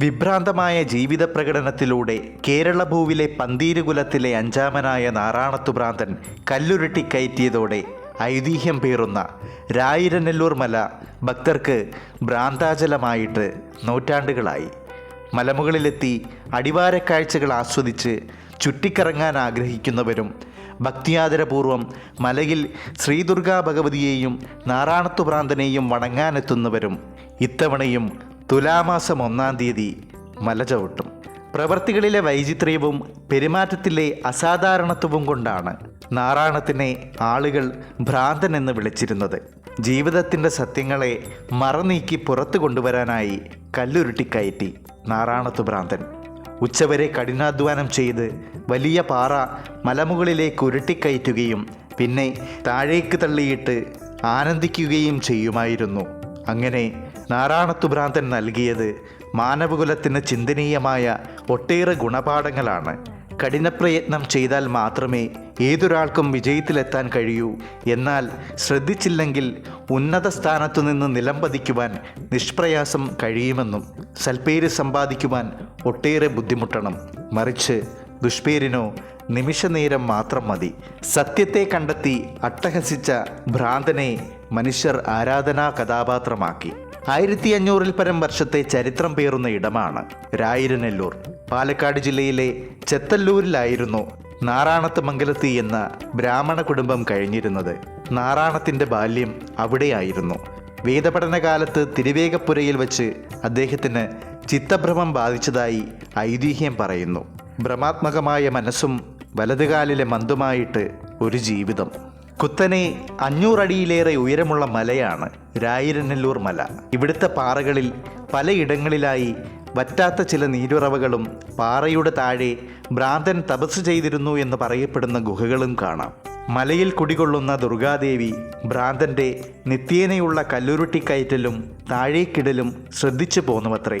വിഭ്രാന്തമായ ജീവിത പ്രകടനത്തിലൂടെ കേരളഭൂവിലെ പന്തീരുകുലത്തിലെ അഞ്ചാമനായ നാറാണത്തുഭ്രാന്തൻ കല്ലുരുട്ടി കയറ്റിയതോടെ ഐതിഹ്യം പേറുന്ന രായിരനെല്ലൂർ മല ഭക്തർക്ക് ഭ്രാന്താചലമായിട്ട് നൂറ്റാണ്ടുകളായി. മലമുകളിലെത്തി അടിവാരക്കാഴ്ചകൾ ആസ്വദിച്ച് ചുറ്റിക്കറങ്ങാൻ ആഗ്രഹിക്കുന്നവരും ഭക്തിയാദരപൂർവം മലയിൽ ശ്രീദുർഗാ ഭഗവതിയെയും നാറാണത്തുഭ്രാന്തനെയും വണങ്ങാനെത്തുന്നവരും ഇത്തവണയും തുലാമാസം ഒന്നാം തീയതി മല ചവിട്ടും പ്രവൃത്തികളിലെ വൈചിത്ര്യവും പെരുമാറ്റത്തിലെ അസാധാരണത്വവും കൊണ്ടാണ് നാറാണത്തിനെ ആളുകൾ ഭ്രാന്തൻ എന്ന് വിളിച്ചിരുന്നത്. ജീവിതത്തിന്റെ സത്യങ്ങളെ മറനീക്കി പുറത്തു കൊണ്ടുവരാനായി കല്ലുരുട്ടിക്കയറ്റി നാറാണത്ത് ഭ്രാന്തൻ. ഉച്ചവരെ കഠിനാധ്വാനം ചെയ്ത് വലിയ പാറ മലമുകളിലേക്ക് ഉരുട്ടിക്കയറ്റുകയും പിന്നെ താഴേക്ക് തള്ളിയിട്ട് ആനന്ദിക്കുകയും ചെയ്യുമായിരുന്നു. അങ്ങനെ നാറാണത്തു ഭ്രാന്തൻ നൽകിയത് മാനവകുലത്തിന് ചിന്തനീയമായ ഒട്ടേറെ ഗുണപാഠങ്ങളാണ്. കഠിനപ്രയത്നം ചെയ്താൽ മാത്രമേ ഏതൊരാൾക്കും വിജയത്തിലെത്താൻ കഴിയൂ. എന്നാൽ ശ്രദ്ധിച്ചില്ലെങ്കിൽ ഉന്നത സ്ഥാനത്തു നിന്ന് നിലംപതിക്കുവാൻ നിഷ്പ്രയാസം കഴിയുമെന്നും സൽപ്പേര് സമ്പാദിക്കുവാൻ ഒട്ടേറെ ബുദ്ധിമുട്ടണം. മറിച്ച് ദുഷ്പേരിനോ നിമിഷനേരം മാത്രം മതി. സത്യത്തെ കണ്ടെത്തി അട്ടഹസിച്ച ഭ്രാന്തനെ മനുഷ്യർ ആരാധനാ കഥാപാത്രമാക്കി. ആയിരത്തി അഞ്ഞൂറിൽ പരം വർഷത്തെ ചരിത്രം പേറുന്ന ഇടമാണ് രായിരനെല്ലൂർ. പാലക്കാട് ജില്ലയിലെ ചെത്തല്ലൂരിലായിരുന്നു നാറാണത്ത് മംഗലത്തി എന്ന ബ്രാഹ്മണ കുടുംബം കഴിഞ്ഞിരുന്നത്. നാറാണത്തിന്റെ ബാല്യം അവിടെയായിരുന്നു. വേദപഠന കാലത്ത് തിരുവേഗപ്പുരയിൽ വച്ച് അദ്ദേഹത്തിന് ചിത്തഭ്രമം ബാധിച്ചതായി ഐതിഹ്യം പറയുന്നു. ഭ്രമാത്മകമായ മനസ്സും വലതുകാലിലെ മന്തുമായിട്ട് ഒരു ജീവിതം. കുത്തനെ അഞ്ഞൂറടിയിലേറെ ഉയരമുള്ള മലയാണ് രായിരനെല്ലൂർ മല. ഇവിടുത്തെ പാറകളിൽ പലയിടങ്ങളിലായി വറ്റാത്ത ചില നീരുറവകളും പാറയുടെ താഴെ ഭ്രാന്തൻ തപസ് ചെയ്തിരുന്നു എന്ന് പറയപ്പെടുന്ന ഗുഹകളും കാണാം. മലയിൽ കുടികൊള്ളുന്ന ദുർഗാദേവി ഭ്രാന്തന്റെ നിത്യേനയുള്ള കല്ലുരുട്ടിക്കയറ്റലും താഴേക്കിടലും ശ്രദ്ധിച്ചു പോന്നുവത്രേ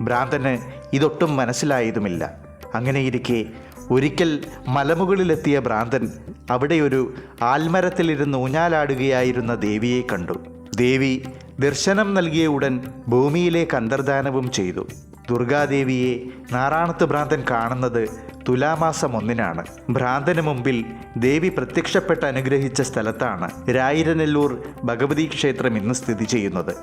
ഭ്രാന്തന് ഇതൊട്ടും മനസ്സിലായതുമില്ല. അങ്ങനെയിരിക്കെ ഒരിക്കൽ മലമുകളിലെത്തിയ ഭ്രാന്തൻ അവിടെ ഒരു ആൽമരത്തിലിരുന്ന് ഊഞ്ഞാലാടുകയായിരുന്ന ദേവിയെ കണ്ടു. ദേവി ദർശനം നൽകിയ ഉടൻ ഭൂമിയിലേക്ക് അന്തർദാനവും ചെയ്തു. ദുർഗാദേവിയെ നാറാണത്ത് ഭ്രാന്തൻ കാണുന്നത് തുലാമാസം ഒന്നിനാണ്. ഭ്രാന്തന് മുമ്പിൽ ദേവി പ്രത്യക്ഷപ്പെട്ട് അനുഗ്രഹിച്ച സ്ഥലത്താണ് രായിരനെല്ലൂർ ഭഗവതി ക്ഷേത്രം ഇന്ന് സ്ഥിതി ചെയ്യുന്നത്.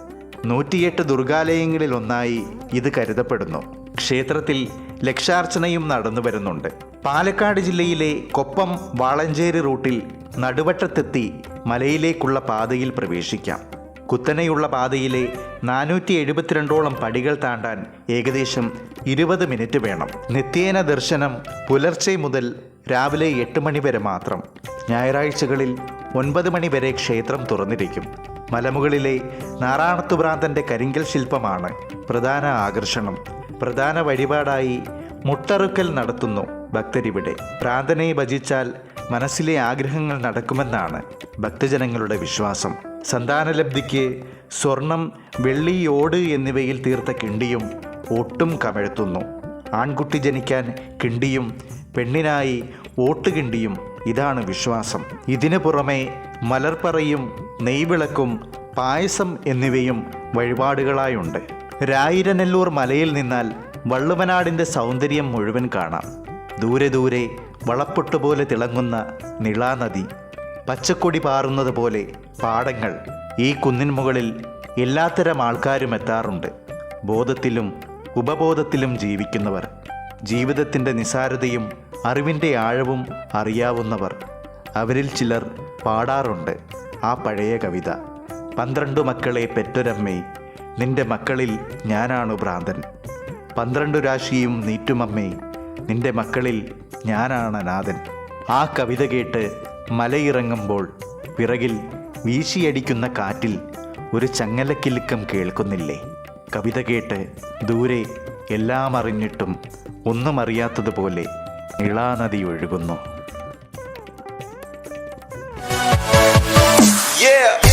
നൂറ്റിയെട്ട് ദുർഗാലയങ്ങളിൽ ഒന്നായി ഇത് കരുതപ്പെടുന്നു. ക്ഷേത്രത്തിൽ ലക്ഷാർച്ചനയും നടന്നു വരുന്നുണ്ട്. പാലക്കാട് ജില്ലയിലെ കൊപ്പം വാളഞ്ചേരി റൂട്ടിൽ നടുവട്ടത്തെത്തി മലയിലേക്കുള്ള പാതയിൽ പ്രവേശിക്കാം. കുത്തനെയുള്ള പാതയിലെ നാനൂറ്റി എഴുപത്തിരണ്ടോളം പടികൾ താണ്ടാൻ ഏകദേശം ഇരുപത് മിനിറ്റ് വേണം. നിത്യേന ദർശനം പുലർച്ചെ മുതൽ രാവിലെ എട്ട് മണി വരെ മാത്രം. ഞായറാഴ്ചകളിൽ ഒൻപത് മണി വരെ ക്ഷേത്രം തുറന്നിരിക്കും. മലമുകളിലെ നാറാണത്തുഭ്രാന്തന്റെ കരിങ്കൽ ശില്പമാണ് പ്രധാന ആകർഷണം. പ്രധാന വഴിപാടായി മുട്ടറുക്കൽ നടത്തുന്നു ഭക്തരിവിടെ. പ്രാർത്ഥനയെ ഭജിച്ചാൽ മനസ്സിലെ ആഗ്രഹങ്ങൾ നടക്കുമെന്നാണ് ഭക്തജനങ്ങളുടെ വിശ്വാസം. സന്താനലബ്ധിക്ക് സ്വർണം വെള്ളി ഓട് എന്നിവയിൽ തീർത്ത കിണ്ടിയും ഒട്ടും കമഴ്ത്തുന്നു. ആൺകുട്ടി ജനിക്കാൻ കിണ്ടിയും പെണ്ണിനായി ഓട്ടുകിണ്ടിയും ഇതാണ് വിശ്വാസം. ഇതിനു പുറമെ മലർപ്പറയും നെയ്വിളക്കും പായസം എന്നിവയും വഴിപാടുകളായുണ്ട്. രായിരനെല്ലൂർ മലയിൽ നിന്നാൽ വള്ളുവനാടിന്റെ സൗന്ദര്യം മുഴുവൻ കാണാം. ദൂരെ ദൂരെ വളപ്പൊട്ടുപോലെ തിളങ്ങുന്ന നിളാനദി പച്ചക്കൊടി പാറുന്നത് പോലെ പാടങ്ങൾ ഈ കുന്നിൻ മുകളിൽ എല്ലാത്തരം ആൾക്കാരും എത്താറുണ്ട്. ബോധത്തിലും ഉപബോധത്തിലും ജീവിക്കുന്നവർ ജീവിതത്തിന്റെ നിസാരതയും അറിവിന്റെ ആഴവും അറിയാവുന്നവർ അവരിൽ ചിലർ പാടാറുണ്ട് ആ പഴയ കവിത. പന്ത്രണ്ടു മക്കളെ പെറ്റൊരമ്മേ നിന്റെ മക്കളിൽ ഞാനാണു ഭ്രാന്തൻ. പന്ത്രണ്ടു രാശിയും നീറ്റുമമ്മേ നിന്റെ മക്കളിൽ ഞാനാണ് നാഥൻ ആ കവിത കേട്ട് മലയിറങ്ങുമ്പോൾ പിറകിൽ വീശിയടിക്കുന്ന കാറ്റിൽ ഒരു ചങ്ങലക്കിലുക്കം കേൾക്കുന്നില്ലേ? കവിത കേട്ട് ദൂരെ എല്ലാം അറിഞ്ഞിട്ടും ഒന്നും അറിയാത്തതുപോലെ ഇളാനദി ഒഴുകുന്നു. Yeah.